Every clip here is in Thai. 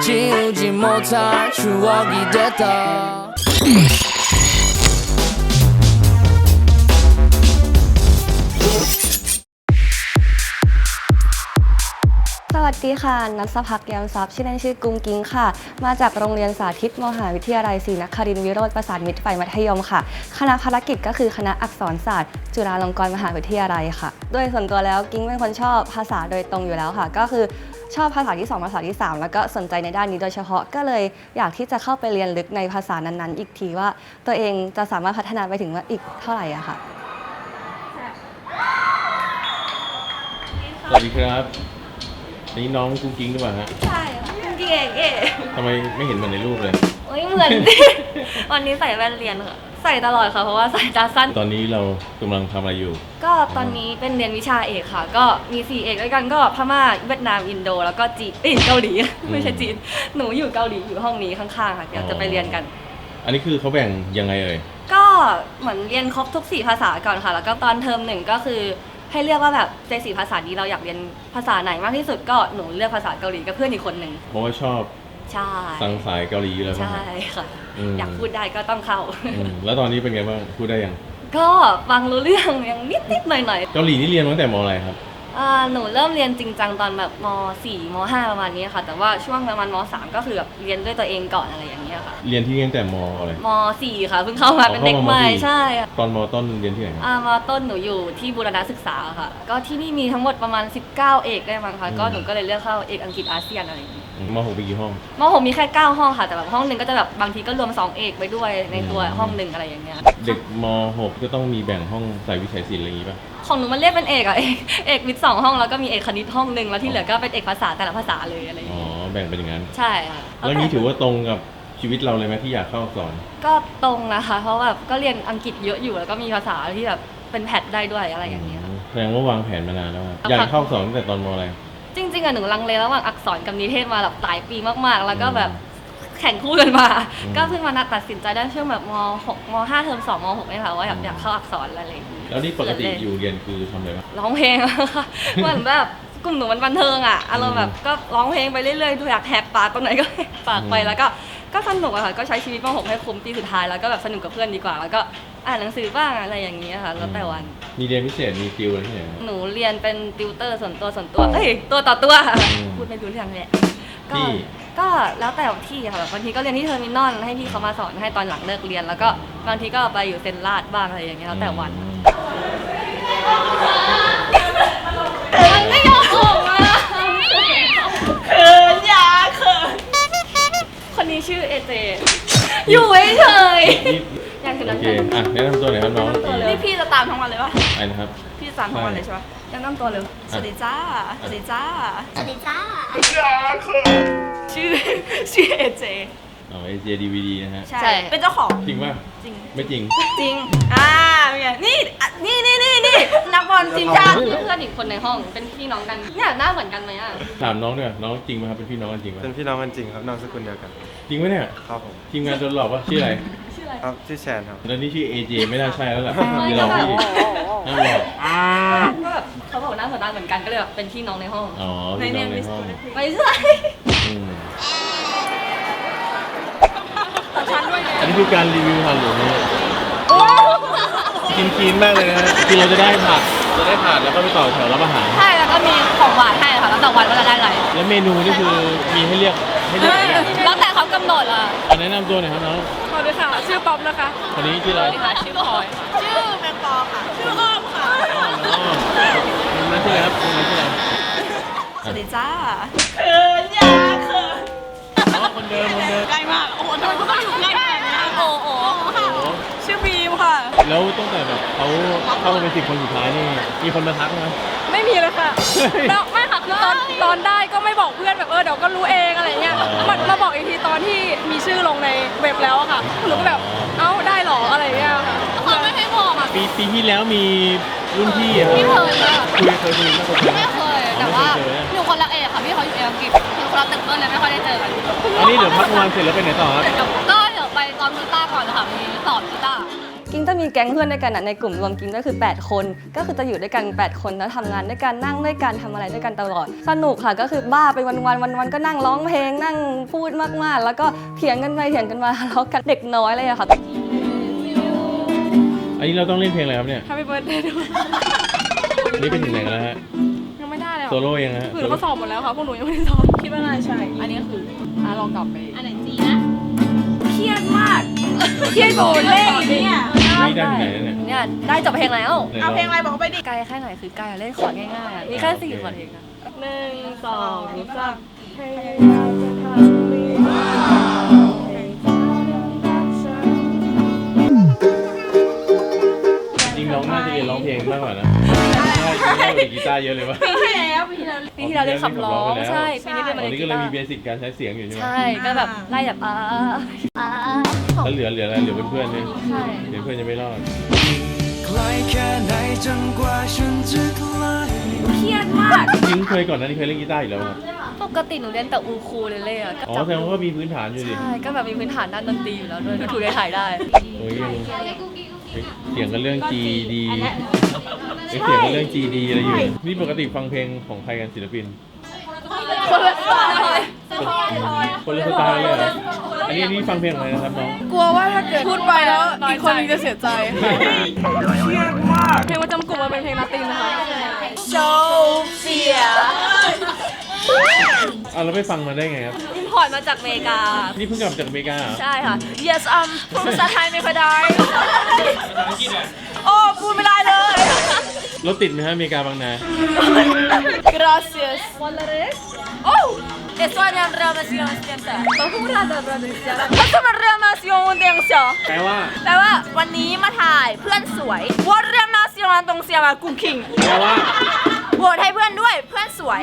지우지 못할 추억이 됐다 วัสดีค่ะ นัทพักยามทรัพย์ชื่อเล่นชื่อกุ้งกิ้งค่ะ มาจากโรงเรียนสาธิตมหาวิทยาลัยศรีนครินทร์วิโรธประสานมิตรฝ่ายมัธยมค่ะ คณะภารกิจก็คือคณะอักษรศาสตร์ จุฬาลงกรณ์มหาวิทยาลัยค่ะ โดยส่วนตัวแล้วกิ้งเป็นคนชอบภาษาโดยตรงอยู่แล้วค่ะ ก็คือชอบภาษาที่สองภาษาที่สามแล้วก็สนใจในด้านนี้โดยเฉพาะก็เลยอยากที่จะเข้าไปเรียนลึกในภาษานั้นๆ อีกทีว่า ตัวเองจะสามารถพัฒนาไปถึงว่าอีกเท่าไหร่อะค่ะ สวัสดีครับ นี่น้องกุ้งกิ้งหรือเปล่าฮะใช่ค่ะพี่เอกเอกทำไมไม่เห็นเหมือนในรูปเลย โอ้ยเหมือน วันนี้ใส่แว่นเรียนค่ะ ใส่ตลอดค่ะ เพราะว่าสายตาสั้น ตอนนี้เรากำลังทำอะไรอยู่ ก็ตอนนี้เป็นเรียนวิชาเอกค่ะ ก็มี4เอกด้วยกันก็พม่าเวียดนามอินโด แล้วก็จีนเอ้ยเกาหลี ไม่ใช่จีน หนูอยู่เกาหลีอยู่ห้องนี้ข้างๆค่ะเดี๋ยวจะไปเรียนกัน อันนี้คือเขาแบ่งยังไงเอ่ย ก็เหมือนเรียนครบทุกสี่ภาษาก่อนค่ะ แล้วก็ตอนเทอมหนึ่งก็คือ ให้เลือกว่าแบบในสี่ภาษานี้เราอยากเรียนภาษาไหนมากที่สุดก็หนูเลือกภาษาเกาหลีกับเพื่อนอีกคนหนึ่งเพราะว่าชอบใช่สังสายเกาหลีอยู่แล้วป่ะใช่ฮะค่ะ อืม อยากพูดได้ก็ต้องเข้า อืมแล้วตอนนี้เป็นไงบ้างพูดได้ยังก็ฟังรู้เรื่องยังนิดนิดๆหน่อยหน่อยเกาหลีนี่เรียนมาตั้งแต่มอะไรครับ ๆอ่าหนูเริ่มเรียนจริงจังตอนแบบม .4 ม .5 ประมาณนี้ค่ะ แต่ว่าช่วงประมาณม .3 ก็คือแบบเรียนด้วยตัวเองก่อนอะไรอย่างเงี้ยค่ะเรียนที่นี่ตั้งแต่มอะไรม .4 ค่ะเพิ่งเข้ามาเป็นเด็กใหม่อ๋อเข้ามาม .4 ใช่ค่ะตอนมต้นเรียนที่ไหนครับ อ่ามต้นหนูอยู่ที่บูรณะศึกษาค่ะ ก็ที่นี่มีทั้งหมดประมาณ 19 เอกได้มั้งคะอืมก็หนูก็เลยเลือกเข้าเอกอังกฤษอาเซียนอะไรอย่างงี้อืมมหกปีกี่ห้องม .6 มีแค่ 9 ห้องค่ะ แต่แบบห้องหนึ่งก็จะแบบบางทีก็รวม 2 เอกไปด้วยในตัวห้องหนึ่งอะไรอย่างเงี้ย เด็กมหกก็ต้องมีแบ่งห้องสายวิชาศิลป์อะไรอย่างงี้ป่ะ ของหนูมันเรียกเป็นเอกอะเอกเอกวิทย์สองห้องแล้วก็มีเอกคณิตห้องหนึ่งแล้วที่เหลือก็เป็นเอกภาษาแต่ละภาษาเลยอะไรอย่างอ๋อเงี้ยแบ่งเป็นอย่างนั้น ใช่ค่ะแล้วนี้ถือว่าตรงกับ ชีวิตเราเลยไหมที่อยากเข้าอักษรก็ตรงนะคะ เพราะแบบก็เรียนอังกฤษเยอะอยู่แล้วก็มีภาษาที่แบบเป็นแพทได้ด้วยอะไรอย่างเงี้ยค่ะ แสดงว่าวางแผนมานานแล้วอะเอาอยากค่ะเข้าอักษรตั้งแต่ตอนมอะไร จริงๆอะหนูลังเลระหว่างอักษรกับนิเทศมาแบบหลายปีมากๆ แล้วก็อืมแบบแข่งคู่กันมา อืม ก็เพิ่งมานัดตัดสินใจได้ช่วงแบบม .6 ม .5 เทอม2ม .6 นี่ค่ะว่าอยากอยากเข้าอักษรอะไรอย่างงี้แล้วนี่ปกติเขินเลอยู่เรียนคือทำอะไรบ้าง ร้องเพลงอะค่ะเหมือนแบบกลุ่มหนูมันบันเทิงอะอารมณ์แบบก็ร้องเพลงไปเรื่อยๆดูอยากแหกปากตรงไหนก็แหกปากไปอืม แล้วก็ ก็สนุกอะค่ะก็ใช้ชีวิตม .6 ให้คุ้มปีสุดท้ายแล้วก็แบบสนุกกับเพื่อนดีกว่า แล้วก็อ่านหนังสือบ้างอะไรอย่างนี้ยค่ะแล้วแต่วัน มีเรียนพิเศษมีติวอะไรที่ไหนไหม หนูเรียนเป็นติวเตอร์ส่วนตัวส่วนตัวเอ้ยตัวต่อตัวอืมพูดไม่รู้เรื่องเลยก็ที่ก็แล้วแต่ที่ค่ะแบบบางทีก็เรียนที่เทอร์มินอลให้พี่เขามาสอนให้ตอนหลังเลิกเรียน แล้วก็บางทีก็ไปอยู่เซนลาดบ้างอะไรอย่างเงี้ยแล้วแต่วันอื คนนี้ชื่อเอเจ อยู่เฉยนี่ๆอยากถึงโอนั้นเคอะแนะนำตัวหน่อยครับน้องนี่พี่จะตามทั้งวันเลยปะไอ้นะครับ พี่จะตามทั้งวันเลยใช่ปะยังนั่งตัวเร็วสวัสดีจ้าสวัสดีจ้า สวัสดีจ้าชื่อชื่อเอเจ อ๋อ AJDVD นะฮะใช่ เป็นเจ้าของจริงป่ะ จริง ไม่จริง จริง อ่าเนี่ยนี่อะนี่นี่นี่นี่นักบอลทีมชาติ เพื่อนอีกคนในห้องเป็นพี่น้องกันเนี่ยหน้าเหมือนกันไหมอะถามน้องเนี่ยน้องจริงไหมครับ เป็นพี่น้องกันจริงไหมเป็นพี่น้องกันจริงครับนามสกุลเดียวกัน จริงไหมเนี่ย ครับผม ทีมงานโดนหลอกว่าชื่ออะไร ชื่ออะไรครับชื่อแชนครับ แล้วนี่ชื่อ AJ ไม่น่าใช่แล้วล่ะไม่เดี๋ยวเราก็พี่แบบน่าหลอกก็แบบเขาบอกหน้าเหมือนกันเหมือนกันก็เลยแบบเป็นพี่น้องในห้อง อ๋อพี่น้องในห้อง ไม่ใช่ อืมอันนี้ คือการรีวิวทานหลวงเนี่ยกินคีนมากเลยนะฮะคือเราจะได้ผักจะได้ผักแล้วก็ไปต่อแถวรับอาหาร ใช่แล้วก็มีของหวานให้ค่ะแล้วแต่วันว่าจะได้อะไรแล้วเมนูนี่คือมีให้เลือกให้เลือกหลายอย่างนะแล้วแต่เขากำหนดอะอันแนะนำตัวหน่อยครับน้องสวัสดีค่ะชื่อป๊อปนะคะคนนี้ชื่ออะไรค่ะชื่อพลอยชื่อแมงปอค่ะชื่ออ้อมค่ะอ๋อคนนั้นชื่ออะไรครับคนนั้นชื่ออะไรสวัสดีจ้าเขินอย่าเขินอ๋อคนเดิมคนเดิมใกล้มากโอ้โหทำไมคุณต้องอยู่ใกล้ขนาดนี้ โอ้โห ชื่อบีมค่ะ แล้วตั้งแต่แบบเขาเข้ามาเป็นสิบคนสุดท้ายนี่มีคนมาทักไหม ไม่มีเลยค่ะแล้วไม่ค่ะคือตอนตอนได้ก็ไม่บอกเพื่อนแบบเออเดี๋ยวก็รู้เองอะไรเงี้ยอ๋อมันมาบอกอีกทีตอนที่มีชื่อลงในเว็บแล้วอะค่ะหนูก็แบบเอ้าได้เหรออะไรเงี้ยค่ะเขาไม่ให้บอกอะปีปีที่แล้วมีรุ่นพี่อะครับพี่เคยอะคุยเคยคุยไม่เคยคุย ไม่เคย แต่ว่าอยู่คนละเอกค่ะพี่เขาอยู่เอกอังกฤษอยู่คนละตึกก็เลยไม่ค่อยได้เจอกันอันนี้เดี๋ยวพักงานเสร็จแล้วไปไหนต่อครับ ก็เดี๋ยวไปซ้อมกีตาร์ก่อนนะคะมีสอนกีตาร์ กกิ้งจะมีแก๊งเพื่อนด้วยกันอะในกลุ่มรวมกิ้งก็คือ 8 คน ก็คือจะอยู่ด้วยกัน 8 คนแล้วทำงานด้วยกันนั่งด้วยกันทำอะไรด้วยกันตลอด สนุกค่ะก็คือบ้าไปวันๆวันๆก็นั่งร้องเพลงนั่งพูดมากๆ แล้วก็เถียงกันไปเถียงกันมาทะเลาะกันเด็กน้อยเลยอะค่ะ อันนี้เราต้องเล่นเพลงอะไรครับเนี่ย Happy birthday ด้วยอันนี้เป็นถึงไหนกันแล้วฮะ ยังไม่ได้เลยโซโล่ยังฮะคือเขาสอบหมดแล้วค่ะพวกหนูยังไม่ได้สอบคิดว่าน่าใช่ อันนี้ก็คืออะลองกลับไป อันไหนจีนะ เครียดมาก เครียดโบเล่เนี่ยนี่ ได้ถึงไหนแล้วเนี่ยเนี่ยได้จบเพลงแล้ว เอาเพลงอะไรไกลแค่ไหนคือไกลอะเล่นคอร์ดง่ายๆอะมีแค่สี่คอร์ดเองอะหนึ่งสองสาม น้องน่าจะเรียนร้องเพลงมากกว่านะใช่จริงๆน่าจะกีตาร์เยอะเลยวะ ปีที่แล้วเล่นขับร้องใช่ปีนี้เล่นตมาอนในนี้กีก็เลยตามีร์เบสิกการใช้เสียงอยู่ใช่ไหมใช่ก็แบบไล่แบบอ่าอ่าแล้วเหลือเหลืออะไรเหลือเพื่อนๆเนี่ยใช่เดี๋ยวเพื่อนจะไม่รอดใกล้แค่ไหนจนกว่าฉันจะใกล้เครียดมากจริงเคยก่อนหนั้านเคยเล่นกีตาร์อยู่แล้วครับปกติหนูเล่นแต่อูคูเลเล่อะก็อ๋อจับแสดงว่าก็มีพื้นฐานอยู่ดิใช่ก็แบบมีพื้นฐานด้านดนตรีอยู่แล้วด้วยก็ถูกได้ถ่ายได้ โอ้ยเสีย งกันเรื่อง G D เสียงกันเรื่อง G D อะไรอยู่ นี่ปกติฟังเพลงของใครกันศิลปิน คนละสไตล์คนละสไตล์เลยเหรออันนี้อันนี่ฟังเพลงอะไรนะครับน้อง กลัวว่าถ้าเกิดพูดไปแล้วอีกคนนึงจะเสียใจเพลงประจำกลุ่มมันเป็นเพลงลาตินนะคะโซเฟีย อะเราไปฟังมาได้ไงครับ อินพอร์ตมาจากอเมริกา นี่เพิ่งกลับจากอเมริกาเหรอใช่ค่ะ yes um พูดภาษาไทยไม่ค่อยได้โอ้พูดไม่ได้เลย รถติดไหมฮะอเมริกาบางนา gracias oh eso es una relación intensa ¿cómo una relación es una relación intensa แปลว่าแปลว่าวันนี้มาถ่ายเพื่อนสวย what relación ตรงเสียมากุ้งคิง แปลว่า โหวตให้เพื่อนด้วยเพื่อนสวย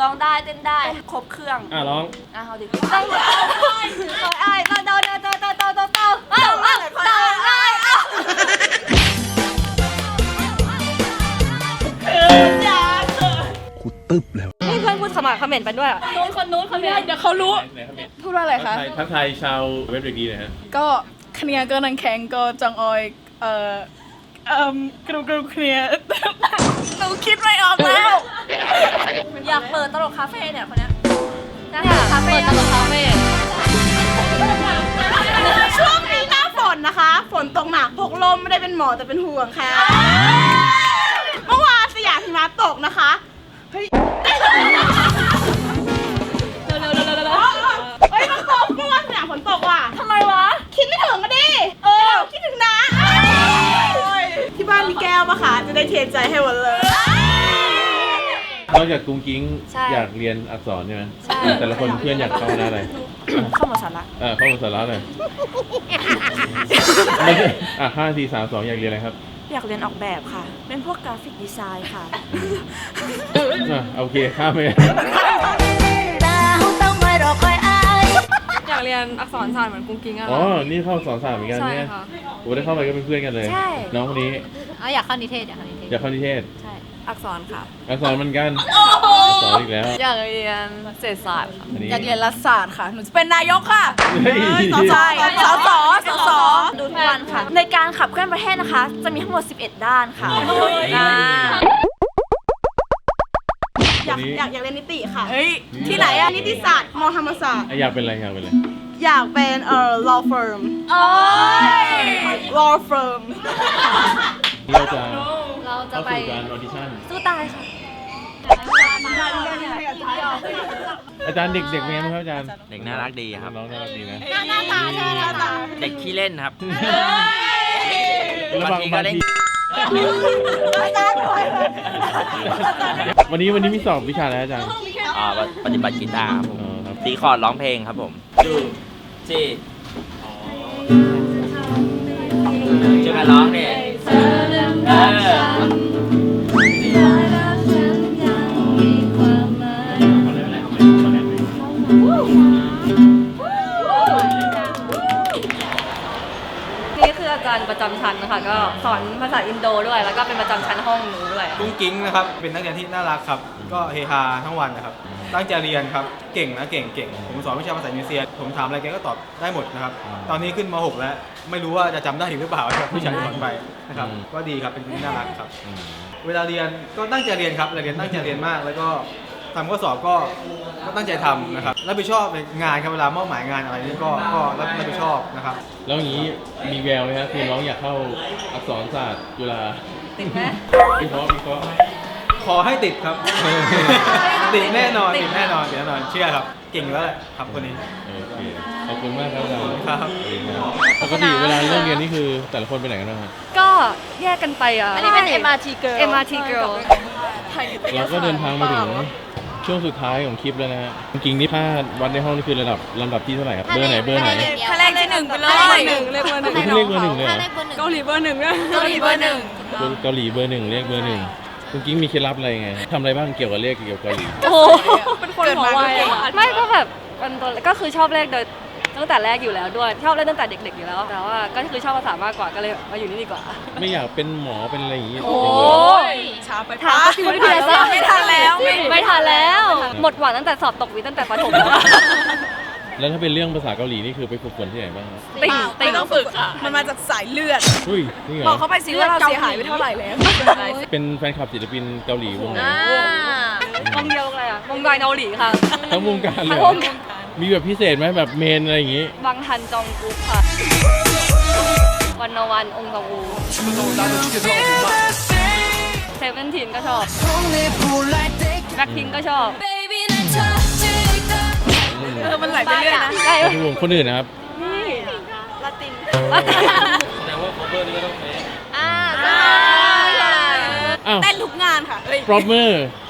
ร้องได้เต้นได้ครบเครื่องอะร้องอะเอาดิตั้งไอ้ไอ้เต้าเต้าเต้าเต้าเต้าเต้าเต้าเต้าเต้าเต้าไอ้เอ้านี่เพื่อนพูดขมักเขม่นไปด้วยอะนู้นคนนู้นคนนี้เดี๋ยวเขารู้ไหนครับเนี่ยพูดว่าอะไรทักคะทายทักทายชาวเว็บเด็กดีหนะฮะก็เคลียร์ก็นังแข็งก็จังออย เอ่อเอ่มกรุบกรุบเคลียร์หนูคิดไม่ออกแล้วอยากเปิ ดตลกคาเฟ่เนี่ยคนเนี้ยอยากคาเฟ่ตลกคาเฟ่ช่วงนี้หน้าฝนนะคะ ฝนตกหนักพกลมไม่ได้เป็นหมอแต่เป็นห่วงค่ะ เมื่อวานสยามหิมะตกนะคะ เฮ้ยเร็วเร็วเร็วเร็วเร็วเฮ้ยมันตกเมื่อวานสยามฝนตกว่ะ ทำไมวะ คิดไม่ถึงก็ดิ เออ คิดถึงนะเอ้ยที่บ้านมีแก้วปะคะ จะได้เทใจให้หมดเลย นอกจากกุ้งกิ้งอยากเรียนอักษรใช่ไหมแต่ละคนเพื่อนอยากเข้าคณะอะไรเข้ามาสาระเออเข้ามาสาระเลยไม่ใช่อะห้าสี่สามสองอยากเรียนอะไรครับอยากเรียนออกแบบค่ะ เป็นพวกกราฟิกดีไซน์ค่ะ อะโอเคข้ามไปอยากเรียนอักษรศาสตร์เหมือนกุ้งกิ้งอะอ๋อ ค่ะ นี่เข้าสอนศาสตร์เหมือนกันใช่เนี่ยค่ะ โอ้ได้เข้าไปก็เป็นเพื่อนกันเลย ใช่ น้องคนนี้ อ๋ออยากเข้านิเทศอยากเข้านิเทศ อยากเข้านิเทศใช่ อักษรค่ะ อักษรเหมือนกันอักษรอีกแล้ว อยากเรียนเศรษฐศาสตร์ค่ะอันนี้ อยากเรียนรัฐศาสตร์ค่ะ หนูจะเป็นนายกค่ะเฮ้ยใช่สสสสดูทุกวันค่ะ ในการขับเคลื่อนประเทศนะคะ จะมีทั้งหมด 11 ด้านค่ะอ่าอยากวันนี้ อยากอยากเรียนนิติค่ะ เฮ้ย ที่ไหนอะนิติศาสตร์มอธรรมศาสตร์ อะอยากเป็นอะไรอยากเป็นอะไร อยากเป็นเอ่อ law firm โอ้ย law firm เราจะเราจะเข้าไปสู่การออดิชั่น สู้ตายค่ะอาจารย์เด็กๆเป็นไงบ้างครับอาจารย์เด็กน่ารักดีครับ น้องน่ารักดีนะหน้าตาใช่หน้าตาเด็กขี้เล่นครับแล้วบางบางทีก็บางเล่นทีวันนี้วันนี้มีสอบวิชาอะไรอาจารย์อ่าปฏิบัติกีตาร์ครับผมอ๋อครับตีคอร์ดร้องเพลงครับผมดูจีช่วยกันร้องดิเอ ประจำชั้นนะคะก็สอนภาษาอินโดด้วย แล้วก็เป็นประจำชั้นห้องหนูด้วย กุ้งกิ้งนะครับ เป็นนักเรียนที่น่ารักครับ ก็เฮฮาทั้งวันนะครับ ตั้งใจเรียนครับ เก่งนะ เก่งเก่ง ผมสอนวิชาภาษาอินโดนีเซีย ผมถามอะไรแกก็ตอบได้หมดนะครับ ตอนนี้ขึ้นม .6 แล้ว ไม่รู้ว่าจะจำได้อีกหรือเปล่าครับวิชาที่สอนไปนะครับ ก็ดีครับ เป็นคนที่น่ารักครับ เวลาเรียนก็ตั้งใจเรียนครับเรียนตั้งใจเรียนมาก แล้วก็ ทำข้อสอบก็ก็ตั้งใจทำนะครับรับผิดชอบในงานครับเวลามอบหมายงานอะไรนี่ก็ก็รับรับผิดชอบนะครับ แล้วอย่างนี้มีแววไหมครับคือน้องอยากเข้าอักษรศาสตร์จุฬาติดไหมวิเคราะห์วิเคราะห์ขอให้ติดครับ ติดแน่นอนติดแน่นอนติดแน่นอนเชื่อครับ เก่งอยู่แล้วแหละครับคนนี้ โอเคขอบคุณมากครับอาจารย์ครับ ปกติเวลาเลิกเรียนนี่คือแต่ละคนไปไหนกันบ้างครับก็แยกกันไปอะ อันนี้เป็น MRT girl MRT girl เราก็เดินทางมาถึง ช่วงสุดท้ายของคลิปแล้วนะฮะจริงๆนี่ถ้าวัดในห้องนี่คือระดับลำดับที่เท่าไหร่ครับเบอร์ไหนเบอร์ไหน ถ้าเลขที่หนึ่งไปเลยหนึ่งเลขเบอร์หนึ่งนี่คือเลขเบอร์หนึ่งเลยเหรอเกาหลีเบอร์หนึ่งด้วยเกาหลีเบอร์หนึ่งเกาหลีเบอร์หนึ่งเรียกเบอร์หนึ่งคุณกิ๊งมีเคล็ดลับอะไรไงทำอะไรบ้างเกี่ยวกับเลขเกี่ยวกับเกาหลีโอ้โหเป็นคนหัวไวอะไม่ก็แบบมันตัวก็คือชอบเลขโดย ตั้งแต่แรกอยู่แล้วด้วยชอบเล่นตั้งแต่เด็กๆอยู่แล้ว แต่ว่าก็คือชอบภาษามากกว่าก็เลยมาอยู่นี่ดีกว่า ไม่อยากเป็นหมอเป็นอะไรอย่างงี้โอ้ยช้าไปถามก็คือวิทยาศาสตร์ไม่ทันแล้วไม่ทันแล้ว หมดหวังตั้งแต่สอบตกวิทย์ตั้งแต่ประถมแล้วแล้วถ้าเป็นเรื่องภาษาเกาหลีนี่คือไปฝึกฝนที่ไหนบ้างครับติ่งไม่ติ่งต้องฝึกอะ มันมาจากสายเลือดอุ้ยนี่เหรบออกเขาไปสิว่าเราเสียหายไปเท่าไหร่แล้ว เป็นแฟนคลับศิลปินเกาหลีวงไหนวงเดียวเลยอะวงดอยเกาหลีค่ะทั้งวงการเลยทั้งเหรวอง มีแบบพิเศษไหมแบบเมนอะไรอย่างงี้ บางทันจองกุ๊กค่ะ วันนวันองค์กอูเซเว่นทีนก็ชอบแบ็คพิงก็ชอบเออมันไหลไปเรื่อยนะใช่ไปดูวงคนอื่นนะครับลาตินแสดงว่า cover นี่ก็ต้องเป๊ะอ่าอ้าวเต้นทุกงานค่ะเอ้ยปรบมืออั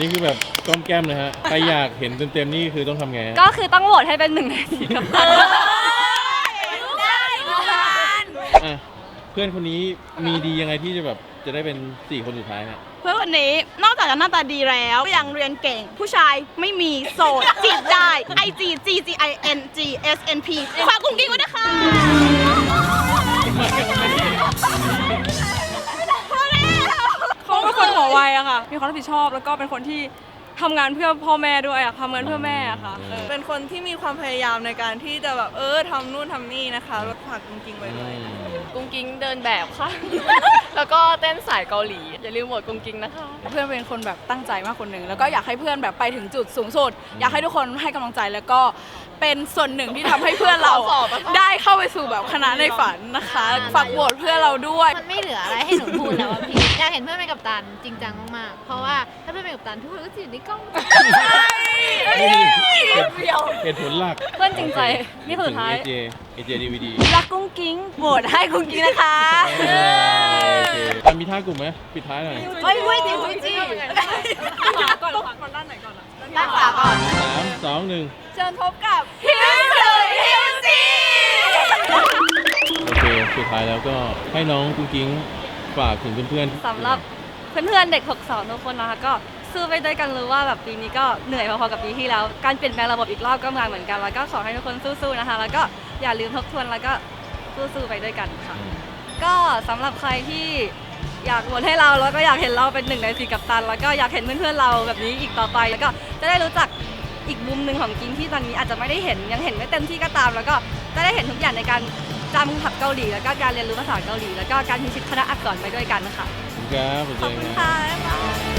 นนี้คือแบบก้อมแก้มเลยฮะใครอยากเห็นเต็มๆนี่คือต้องทำไงฮะก็คือต้องโหวตให้เป็นหนึ่งในสี่กับตันอะเพื่อนคนนี้มีดียังไงที่จะแบบจะได้เป็นสี่คนสุดท้ายฮะเพื่อนคนนี้นอกจากจะหน้าตาดีแล้วก็ยังเรียนเก่ง ผู้ชายไม่มีโสดจีบได้ IG G G I N G S N P ฝากกุ้งกิ้งไว้นะคะ วไวอะค่ะ มีความรับผิดชอบแล้วก็เป็นคนที่ทำงานเพื่อพ่อแม่ด้วยอะทำงานเพื่อแม่อะค่ะอืมเป็นคนที่มีความพยายามในการที่จะแบบเออทำนู่นทำนี่นะคะลดผักจริงๆไว้ด้วยกุ้งกิ้งเดินแบบค่ะ แล้วก็เต้นสายเกาหลี อย่าลืมโหวตกุ้งกิ้งนะคะ เพื่อนเป็นคนแบบตั้งใจมากคนหนึ่งแล้วก็อยากให้เพื่อนแบบไปถึงจุดสูงสุด อยากให้ทุกคนให้กำลังใจแล้วก็ เป็นส่วนหนึ่งที่ทำให้เพื่อนเราได้เข้าไปสู่แบบคณะในฝันนะคะฝากโหวตเพื่อนเราด้วย มันไม่เหลืออะไรให้หนูพูดแล้วอะพี่ อยากเห็นเพื่อนเป็นกัปตันจริงจังมากๆ เพราะว่าถ้าเพื่อนเป็นกัปตันทุกคนก็จะอยู่ในกล้องเหตุผลหลักเพื่อนจริงใจนี่คือสุดท้าย เอเจเอเจดีวีดี รักกุ้งกิ้งโหวตให้กุ้งกิ้งนะคะโอ เคอะมีท่ากลุ่มไหมปิดท้ายหน่อยเฮ้ยเฮ้ยจริงจริงขาก่อนขาก่อนด้านไหนก่อนอะด้านขวาก่อนสามสองหนึ่งเชิญพบกับฮิวเลยฮิวซีโอเคสุดท้ายแล้วก็ให้น้องกุ้งกิ้งฝากถึงเพื่อนๆ สำหรับเพื่อนๆเด็ก 62 ทุกคนนะคะก็สู้ไปด้วยกันรู้ว่าแบบปีนี้ก็เหนื่อยพอๆกับปีที่แล้ว การเปลี่ยนแปลงระบบอีกรอบก็มาเหมือนกัน แล้วก็ขอให้ทุกคนสู้ๆนะคะ แล้วก็อย่าลืมทบทวนแล้วก็สู้ๆไปด้วยกันค่ะ ก็สำหรับใครที่อยากโหวตให้เราแล้วก็อยากเห็นเราเป็นหนึ่งในสี่กัปตัน แล้วก็อยากเห็นเพื่อนๆเราแบบนี้อีกต่อไป แล้วก็จะได้รู้จักอีกมุมหนึ่งของกินที่ตอนนี้อาจจะไม่ได้เห็นยังเห็นไม่เต็มที่ก็ตาม แล้วก็จะได้เห็นทุกอย่างในการจำขับเกาหลีแล้วก็การเรียนรู้ภาษาเกาหลีแล้วก็การพิชิตคณะอักษรไปด้วยกันนะคะขอบคุณครับขอบคุณครับค่ะบ๊ายบาย